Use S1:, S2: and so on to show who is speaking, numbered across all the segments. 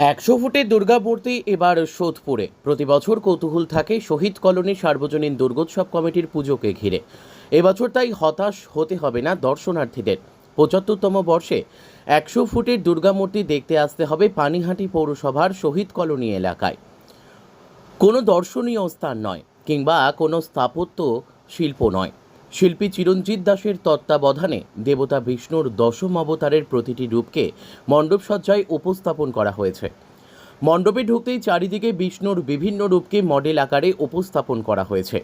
S1: একশো ফুটের দুর্গামূর্তি এবার সোদপুরে। প্রতি বছর কৌতূহল থাকে শহীদ কলোনি সার্বজনীন দুর্গোৎসব কমিটির পুজোকে ঘিরে। এবছর তাই হতাশ হতে হবে না দর্শনার্থীদের। পঁচাত্তরতম বর্ষে একশো ফুটের দুর্গামূর্তি দেখতে আসতে হবে পানিহাটি পৌরসভার শহীদ কলোনি এলাকায়। কোনো দর্শনীয় স্থান নয় কিংবা কোনো স্থাপত্য শিল্প নয়। শিল্পী চিরঞ্জিত দাসের তত্ত্বাবধানে দেবতা বিষ্ণুর দশম অবতারের প্রতিটি রূপকে মণ্ডপসজ্জায় উপস্থাপন করা হয়েছে। মণ্ডপে ঢুকতেই চারিদিকে বিষ্ণুর বিভিন্ন রূপকে মডেল আকারে উপস্থাপন করা হয়েছে।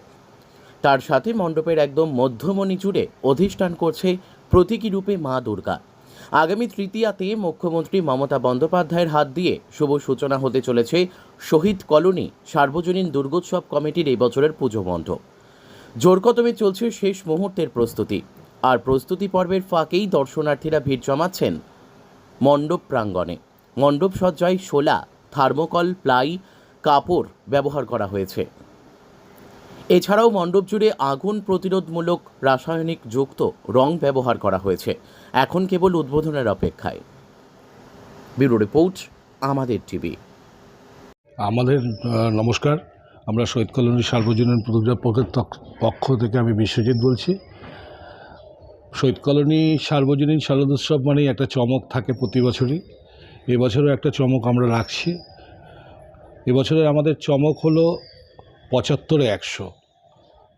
S1: তার সাথে মণ্ডপের একদম মধ্যমণি জুড়ে অধিষ্ঠান করছে প্রতীকী রূপে মা দুর্গা। আগামী তৃতীয়াতে মুখ্যমন্ত্রী মমতা বন্দ্যোপাধ্যায়ের হাত দিয়ে শুভ সূচনা হতে চলেছে শহীদ কলোনি সার্বজনীন দুর্গোৎসব কমিটির এই বছরের পুজো মণ্ডপ। জোরকদমে চলছে শেষ মুহূর্তের প্রস্তুতি। আর প্রস্তুতি পর্বের ফাঁকেই দর্শনার্থীরা ভিড় জমাচ্ছেন মণ্ডপ প্রাঙ্গণে। মণ্ডপ সজ্জায় শোলা, থার্মোকল, প্লাই, কাপড় ব্যবহার করা হয়েছে। এছাড়াও মণ্ডপ জুড়ে আগুন প্রতিরোধমূলক রাসায়নিক যুক্ত রং ব্যবহার করা হয়েছে। এখন কেবল উদ্বোধনের অপেক্ষায়। ব্যুরো রিপোর্ট, আমাদের টিভি।
S2: আমাদের নমস্কার। আমরা শহীদ কলোনি সার্বজনীন প্রতিযোগের পক্ষ থেকে আমি বিশ্বজিৎ বলছি। শহীদ কলোনি সার্বজনীন শারদোৎসব মানেই একটা চমক থাকে প্রতি বছরই। এবছরও একটা চমক আমরা রাখছি। এবছরের আমাদের চমক হলো পঁচাত্তরে একশো।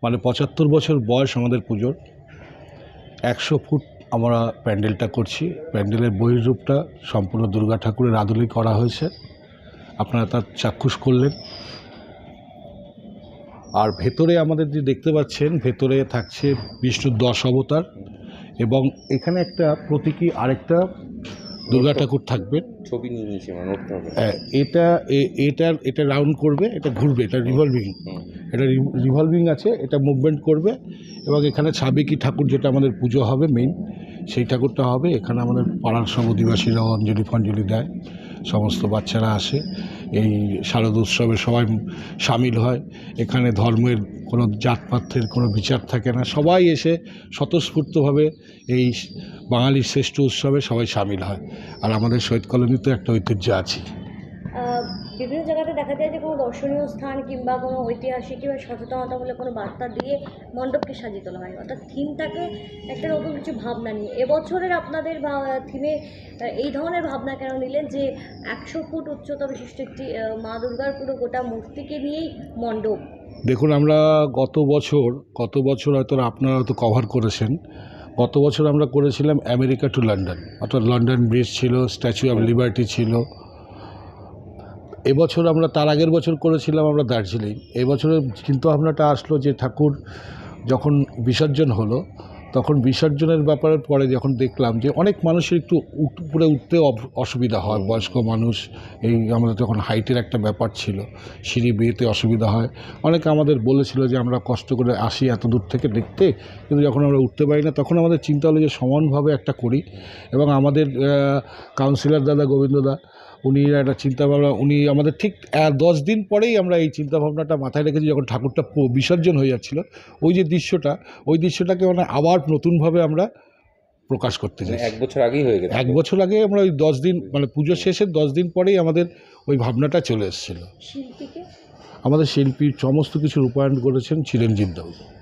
S2: মানে পঁচাত্তর বছর বয়স আমাদের পুজোর। একশো ফুট আমরা প্যান্ডেলটা করছি। প্যান্ডেলের বহির্রূপটা সম্পূর্ণ দুর্গা ঠাকুরের আদলেই করা হয়েছে। আপনারা তার চাক্ষুষ করলেন। আর ভেতরে আমাদের যে দেখতে পাচ্ছেন ভেতরে থাকছে বিষ্ণুর দশ অবতার এবং এখানে একটা প্রতীকী আরেকটা দুর্গা ঠাকুর থাকবে।
S3: ছবি নিয়ে নিয়েছি হবে।
S2: আহ, এটা এটা এটা রাউন্ড করবে এটা ঘুরবে এটা রিভলভিং। এটা রিভলভিং আছে এটা মুভমেন্ট করবে এবং এখানে সাবেকি ঠাকুর যেটা আমাদের পুজো হবে মেইন সেই ঠাকুরটা হবে। এখানে আমাদের পাড়ার সব অধিবাসীরাও অঞ্জলি ফঞ্জলি দেয় সমস্ত বাচ্চারা আসে। এই শারদ উৎসবে সবাই সামিল হয়। এখানে ধর্মের কোনো জাতপাতের কোনো বিচার থাকে না। সবাই এসে স্বতঃস্ফূর্তভাবে এই বাঙালির শ্রেষ্ঠ উৎসবে সবাই সামিল হয়। আর আমাদের শহীদ কলোনিতে একটা ঐতিহ্য আছে।
S4: বিভিন্ন জায়গাতে দেখা যায় যে কোনো দর্শনীয় স্থান কিংবা কোনো ঐতিহাসিক কিংবা সচেতনতামূলক কোনো বার্তা দিয়ে মণ্ডপকে সাজিয়ে তোলা হয়। অর্থাৎ থিমটাকে একটা নতুন কিছু ভাবনা নিয়ে। এবছরের আপনাদের থিমে এই ধরনের ভাবনা কেন নিলেন যে একশো ফুট উচ্চতা বিশিষ্ট একটি মা দুর্গার পুরো গোটা মূর্তিকে নিয়েই মণ্ডপ?
S2: দেখুন, আমরা গত বছর গত বছর হয়তো আপনারা হয়তো কভার করেছেন। গত বছর আমরা করেছিলাম আমেরিকা টু লন্ডন অর্থাৎ লন্ডন ব্রিজ ছিল স্ট্যাচু অফ লিবার্টি ছিল। এবছর আমরা তার আগের বছর করেছিলাম আমরা দার্জিলিং। এবছরের চিন্তাভাবনাটা আসলো যে ঠাকুর যখন বিসর্জন হলো তখন বিসর্জনের ব্যাপারের পরে যখন দেখলাম যে অনেক মানুষের একটু উপরে উঠতে অসুবিধা হয়। বয়স্ক মানুষ এই আমাদের যখন হাইটের একটা ব্যাপার ছিল সিঁড়ি বিয়েতে অসুবিধা হয়। অনেকে আমাদের বলেছিল যে আমরা কষ্ট করে আসি এত দূর থেকে দেখতে কিন্তু যখন আমরা উঠতে পারি না তখন আমাদের চিন্তা হলো যে সমানভাবে একটা করি। এবং আমাদের কাউন্সিলর দাদা গোবিন্দদা উনি একটা চিন্তাভাবনা উনি আমাদের ঠিক দশ দিন পরেই আমরা এই চিন্তাভাবনাটা মাথায় রেখেছি যখন ঠাকুরটা বিসর্জন হয়ে যাচ্ছিল। ওই যে দৃশ্যটা ওই দৃশ্যটাকে মানে আবার নতুনভাবে আমরা প্রকাশ করতে
S3: মানে
S2: চাই
S3: এক বছর আগেই হয়ে গেছে।
S2: এক বছর আগে আমরা ওই দশ দিন মানে পুজো শেষের দশ দিন পরেই আমাদের ওই ভাবনাটা চলে এসেছিল। আমাদের শিল্পী সমস্ত কিছু রূপায়ণ করেছেন চিরঞ্জিত
S4: হ্যাঁ,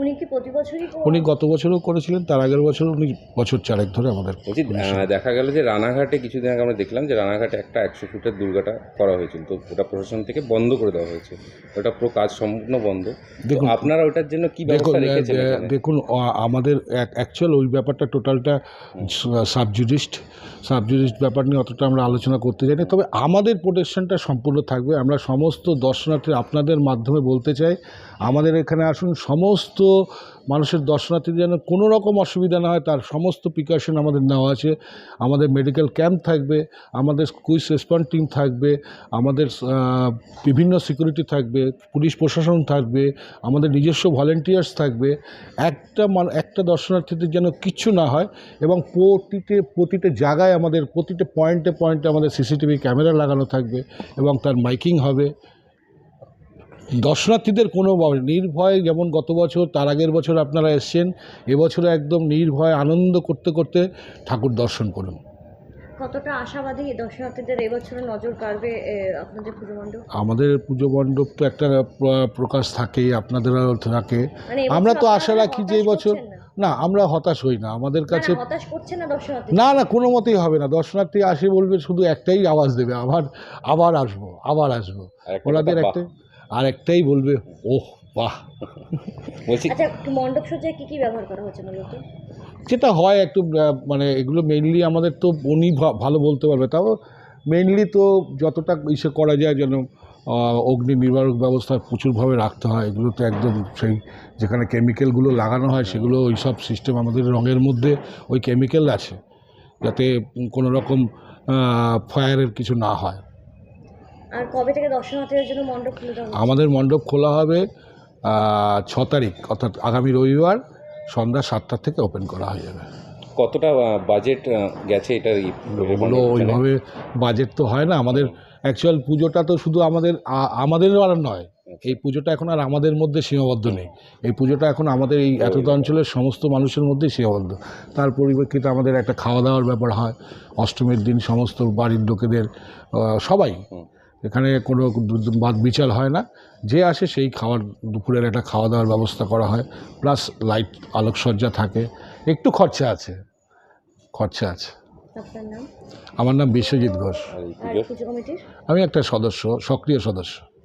S4: উনি কি প্রতি বছরই
S2: উনি গত বছরও করেছিলেন তার আগের বছর উনি বছর চারেক ধরে আমাদের
S3: বলছি দেখা গেল যে রানাঘাটে কিছুদিন আগে আমরা দেখলাম যে রানাঘাটে একটা একশো ফুটের দুর্গাটা করা হয়েছিল তো ওটা প্রশাসন থেকে বন্ধ করে দেওয়া হয়েছে। ওটা পুরো কাজ সম্পূর্ণ বন্ধ।
S2: দেখুন
S3: আপনারা ওটার জন্য কি
S2: দেখুন
S3: ব্যবস্থা রেখেছেন
S2: দেখুন আমাদের অ্যাকচুয়াল ওই ব্যাপারটা টোটালটা সাবজুডিস্ট সাবজুডিস্ট ব্যাপার নিয়ে অতটা আমরা আলোচনা করতে চাই না তবে আমাদের প্রোটেকশনটা সম্পূর্ণ থাকবে। আমরা সমস্ত দর্শনার্থী আপনাদের মাধ্যমে বলতে চাই আমাদের এখানে আসুন সমস্ত মানুষের দর্শনার্থীদের যেন কোনো রকম অসুবিধা না হয়, তার সমস্ত প্রিকশন আমাদের নেওয়া আছে। আমাদের মেডিকেল ক্যাম্প থাকবে, আমাদের কুইজ রেসপন্স টিম থাকবে, আমাদের বিভিন্ন সিকিউরিটি থাকবে, পুলিশ প্রশাসন থাকবে, আমাদের নিজস্ব ভলেন্টিয়ার্স থাকবে। একটা একটা দর্শনার্থীদের যেন কিচ্ছু না হয় এবং প্রতিটি প্রতিটা জায়গায় আমাদের প্রতিটা পয়েন্টে পয়েন্টে আমাদের সিসিটিভি ক্যামেরা লাগানো থাকবে এবং তার মাইকিং হবে। দর্শনার্থীদের কোনো নির্ভয় যেমন গত বছর তার আগের বছর আপনারা এসছেন এবছরে একদম নির্ভয় আনন্দ করতে করতে ঠাকুর দর্শন করুন।
S4: কতটা আশাবাদী দর্শনার্থীদের এবছরে নজর কাড়বে আপনাদের পুজো মণ্ডপ?
S2: আমাদের পুজো মণ্ডপ তো একটা প্রকাশ থাকেই আপনাদেরও থাকে।
S4: মানে
S2: আমরা তো আশা রাখি যে এবছর
S4: না?
S2: আমরা হতাশ হই না। আমাদের কাছে
S4: না, না
S2: কোনো মতেই হবে না। দর্শনার্থী আসে বলবে শুধু একটাই আওয়াজ দেবে আবার আবার আসব আবার আসব। ওনাদের একটা আর একটাই বলবে ওহ বাহ!
S3: বলছি
S4: আচ্ছা মণ্ডপ সজ্জায় কি কি ব্যবহার করা হচ্ছে মূলত?
S2: যেটা হয় একটু মানে এগুলো মেইনলি আমাদের তো উনি ভালো বলতে পারবে। তাও মেইনলি তো যতটা ইসে করা যায় যেন অগ্নি নির্বারক ব্যবস্থা প্রচুরভাবে রাখতে হয়। এগুলো তো একদম সেই যেখানে কেমিক্যালগুলো লাগানো হয় সেগুলো ওই সব সিস্টেম আমাদের রঙের মধ্যে ওই কেমিক্যাল আছে। যাতে কোনো রকম ফায়ারের কিছু না হয়।
S4: কবে থেকে দর্শনার্থীদের জন্য মণ্ডপ খুলে দেওয়া
S2: আমাদের মণ্ডপ খোলা হবে ছ তারিখ অর্থাৎ আগামী রবিবার সন্ধ্যা সাতটা থেকে ওপেন করা হয়ে যাবে।
S3: কতটা বাজেট গেছে এটার ই-
S2: ওইভাবে বাজেট তো হয় না আমাদের অ্যাকচুয়াল পুজোটা তো শুধু আমাদের আ- আমাদের আর নয় এই পুজোটা এখন আর আমাদের মধ্যে সীমাবদ্ধ নেই। এই পুজোটা এখন আমাদের এই এতটা অঞ্চলের সমস্ত মানুষের মধ্যেই সীমাবদ্ধ। তার পরিপ্রেক্ষিতে আমাদের একটা খাওয়া দাওয়ার ব্যাপার হয় অষ্টমীর দিন সমস্ত বাড়ির লোকেদের সবাই। এখানে কোনো দু- বাদ বিচার হয় না। যে আসে সেই খাওয়ার দুপুরের একটা খাওয়া দাওয়ার ব্যবস্থা করা হয় প্লাস লাইট আলোকসজ্জা থাকে। একটু খরচা আছে খরচা আছে। আমার নাম বিশ্বজিৎ ঘোষ। আমি একটা সদস্য সক্রিয় সদস্য।